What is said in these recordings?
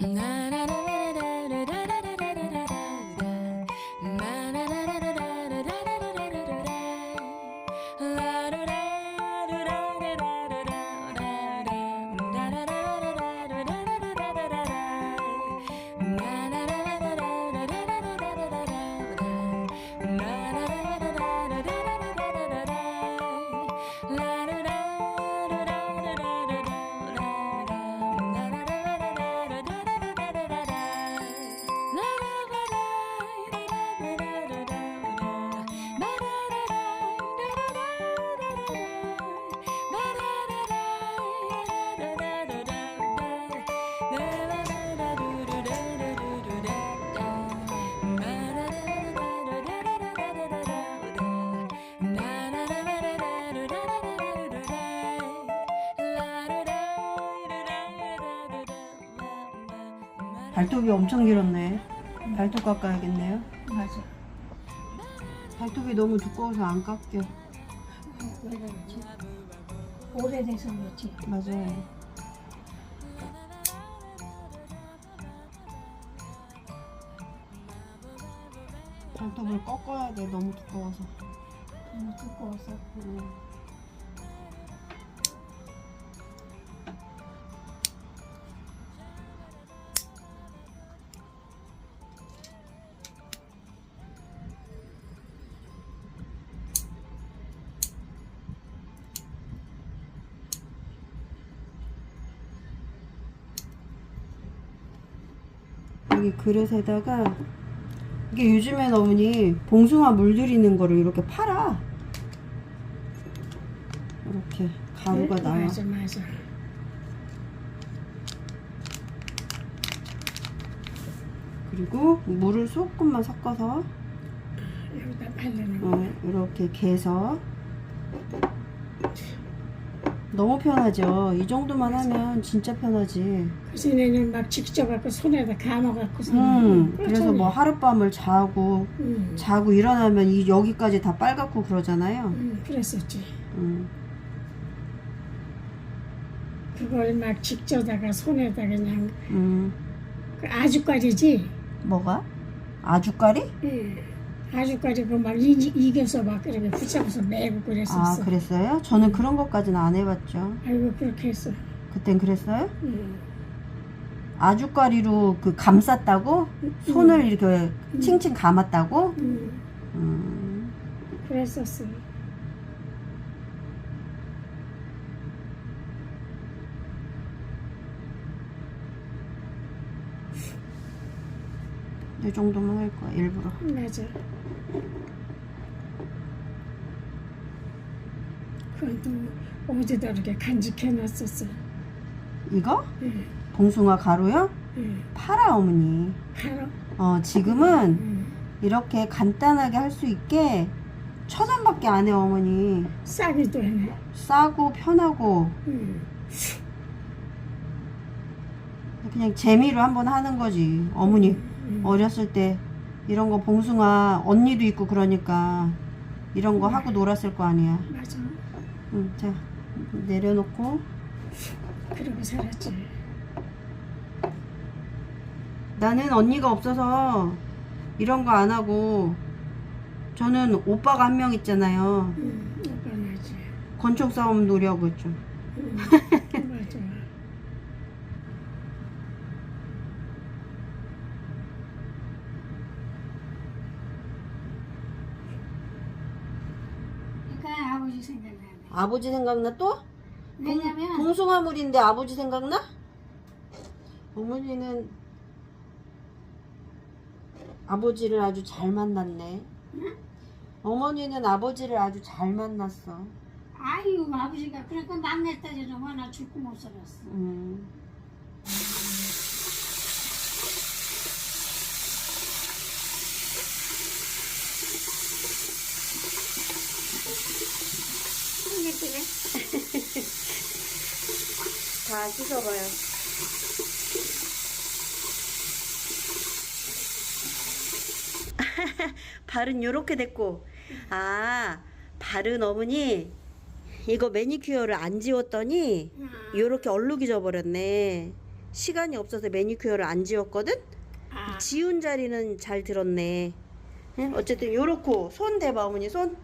Mm-hmm. 발톱이 엄청 길었네. 발톱 깎아야겠네요. 맞아. 발톱이 너무 두꺼워서 안 깎여. 왜 그러지? 오래돼서 그렇지. 맞아요. 발톱을 꺾어야 돼. 너무 두꺼워서. 너무 두꺼워서. 음. 그릇에다가 이게 요즘엔 어머니 봉숭아 물들이는 거를 이렇게 팔아. 이렇게 가루가 네, 나와. 맞아, 맞아. 그리고 물을 조금만 섞어서 여기다 거. 어, 이렇게 개서 너무 편하죠. 이 정도만 하면 진짜 편하지. 그전에는 막 직접 갖고 손에다 감아갖고 음, 그래서 뭐 하룻밤을 자고 음, 자고 일어나면 이 여기까지 다 빨갛고 그러잖아요. 음, 그랬었지. 음, 그걸 막 직접다가 손에다 그냥 음. 그 아주까리지. 뭐가? 아주까리? 음, 아주까리 그막 이겨서 막 이렇게 붙잡아서 매고 아, 그랬었어. 그랬어요? 저는 그런 것까지는 안 해봤죠. 아이고 그렇게 했어. 그땐 그랬어요? 음, 아주까리로 그 감쌌다고? 손을 이렇게 칭칭 감았다고? 음, 음, 그랬었어. 이 정도만 할 거야, 일부러. 맞아. 그건 또 어디다 이렇게 간직해 놨었어. 이거? 응, 봉숭아 가루요? 응. 팔아, 어머니. 바로. 어, 지금은 응. 이렇게 간단하게 할 수 있게 천 원밖에 안 해, 어머니. 싸기도 하네. 싸고 편하고 응. 그냥 재미로 한번 하는 거지. 어머니 응. 어렸을 때 이런 거 봉숭아 언니도 있고 그러니까 이런 거 하고 놀았을 거 아니야. 맞아. 응, 자 내려놓고 그러고 살았지. 나는 언니가 없어서 이런 거 안 하고 저는 오빠가 한 명 있잖아요. 응. 오빠는 하지. 권총 싸움 놀이하고 있죠. 응. 맞아. 그러니까 아버지 생각나네. 아버지 생각나 또? 왜냐면 봉숭아물인데 아버지 생각나? 어머니는 아버지를 아주 잘 만났네. 어머니는 아버지를 아주 잘 만났어. 아유 아버지가 그러니까 막내 딸이 좀 하나 죽고 못 살았어. 음. 생겼더네. 다 씻어봐요. 발은 요렇게 됐고, 아, 발은 어머니, 이거 매니큐어를 안 지웠더니, 요렇게 얼룩이 져버렸네. 시간이 없어서 매니큐어를 안 지웠거든? 아, 지운 자리는 잘 들었네. 응? 어쨌든 요렇고 손 대봐 어머니 손.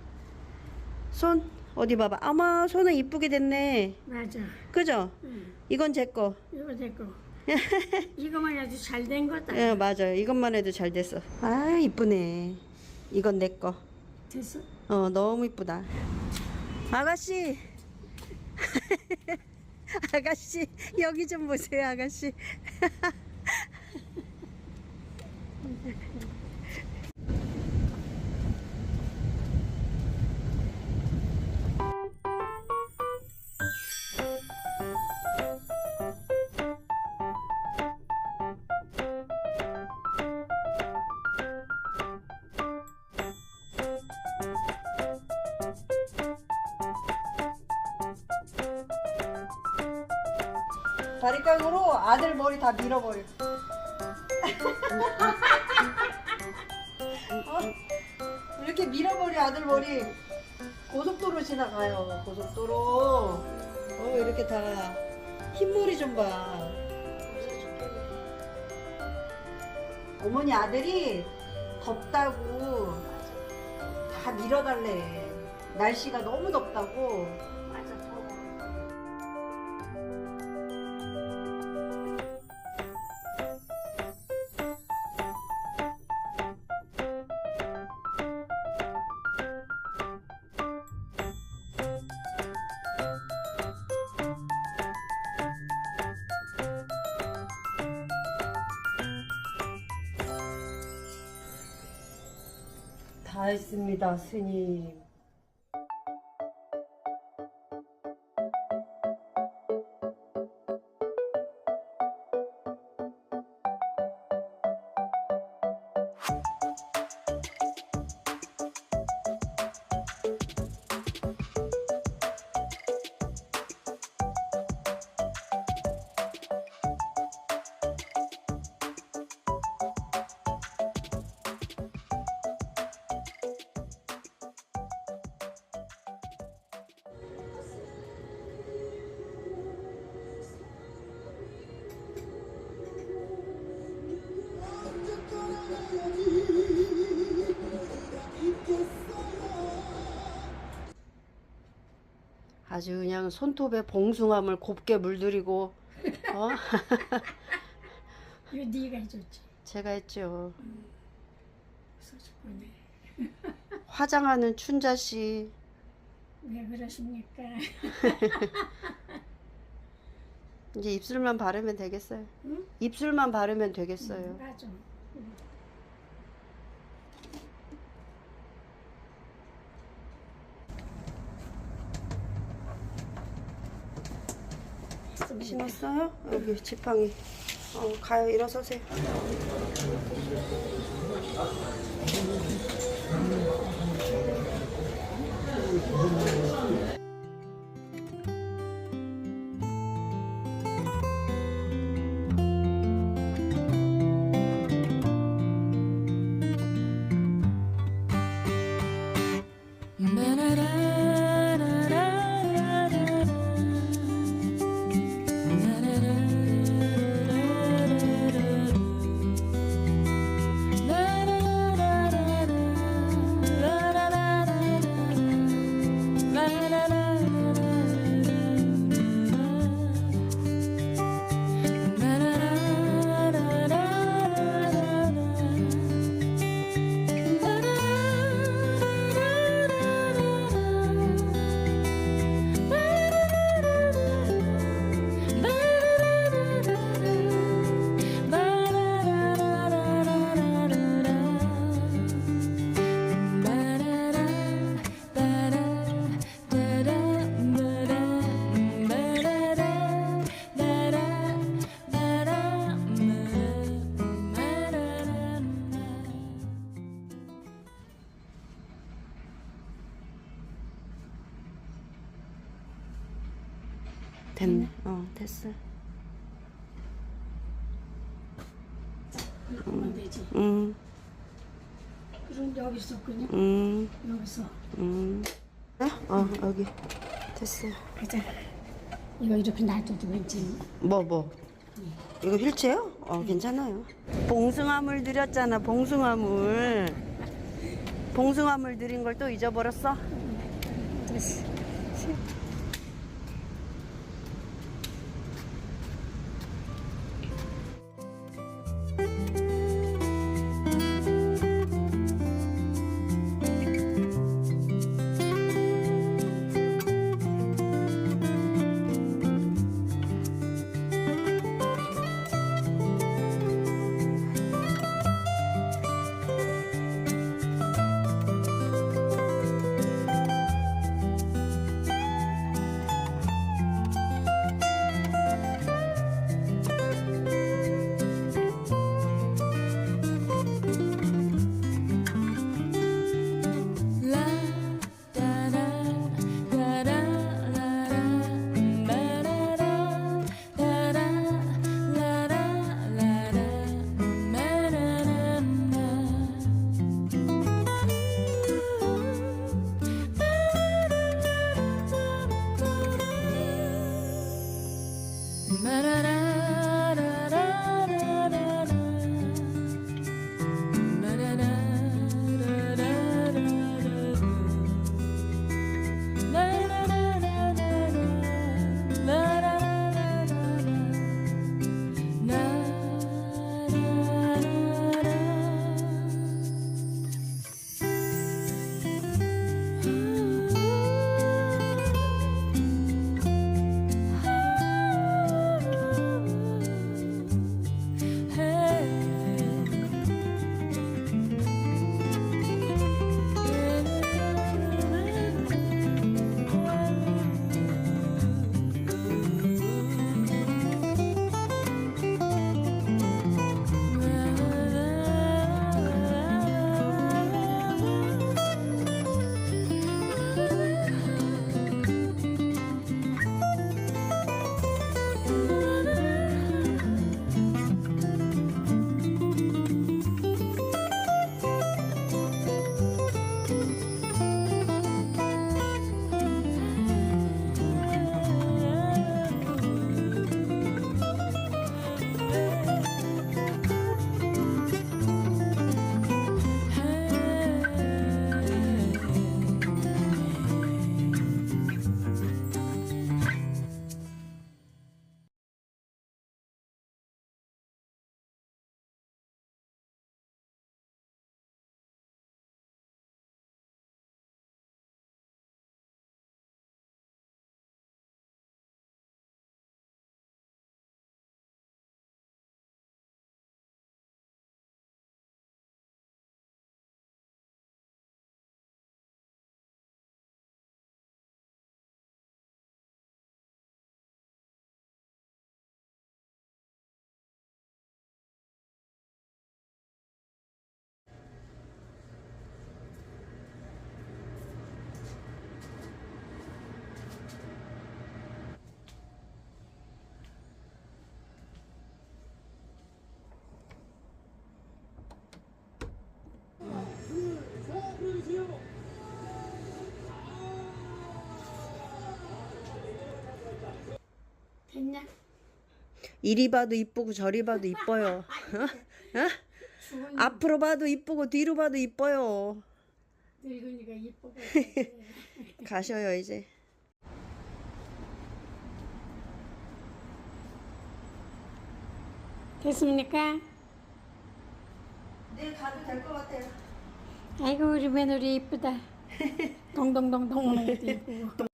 손 어디 봐봐. 아마 손은 이쁘게 됐네. 맞아. 그죠? 응. 이건 제 거. 이거 됐고. 이거만 해도 잘 된 거다. 예, 맞아요. 이것만 해도 잘 됐어. 아, 이쁘네. 이건 내 거. 됐어? 어, 너무 이쁘다. 아가씨. 아가씨, 여기 좀 보세요, 아가씨. 바리깡으로 아들 머리 다 밀어버려. 어? 이렇게 밀어버려 아들 머리. 고속도로 지나가요. 고속도로. 어 이렇게 다 흰머리 좀 봐. 어머니 아들이 덥다고 다 밀어달래. 날씨가 너무 덥다고. 다 했습니다, 스님. 아주 그냥 손톱에 봉숭아물 곱게 물들이고 어? 이거 네가 해줬지. 제가 했죠. 써줬구네. 화장하는 춘자 씨 왜 그러십니까? 이제 입술만 바르면 되겠어요. 응? 입술만 바르면 되겠어요. 맞아. 신었어요? 여기 지팡이. 어, 가요. 일어서세요. 됐네. 어, 됐어. 그러면 되지. 응, 그럼 여기 있었군요. 응, 여기서. 응. 어, 여기. 됐어. 가자. 이거 이렇게 놔둬도 왠지 뭐, 뭐. 이거 휠체어? 어, 괜찮아요. 봉숭아물 드렸잖아, 봉숭아물. 봉숭아물 드린 걸 또 잊어버렸어? La da da da 됐냐? 이리 봐도 이쁘고 저리 봐도 이뻐요. 어? 어? 앞으로 봐도 이쁘고 뒤로 봐도 이뻐요. 늙으니까 이쁘고 가셔요, 이제. 됐습니까? 네, 가도 될 것 같아요. 아이고 우리 며느리 이쁘다 동동동동 오는 것도 이쁘고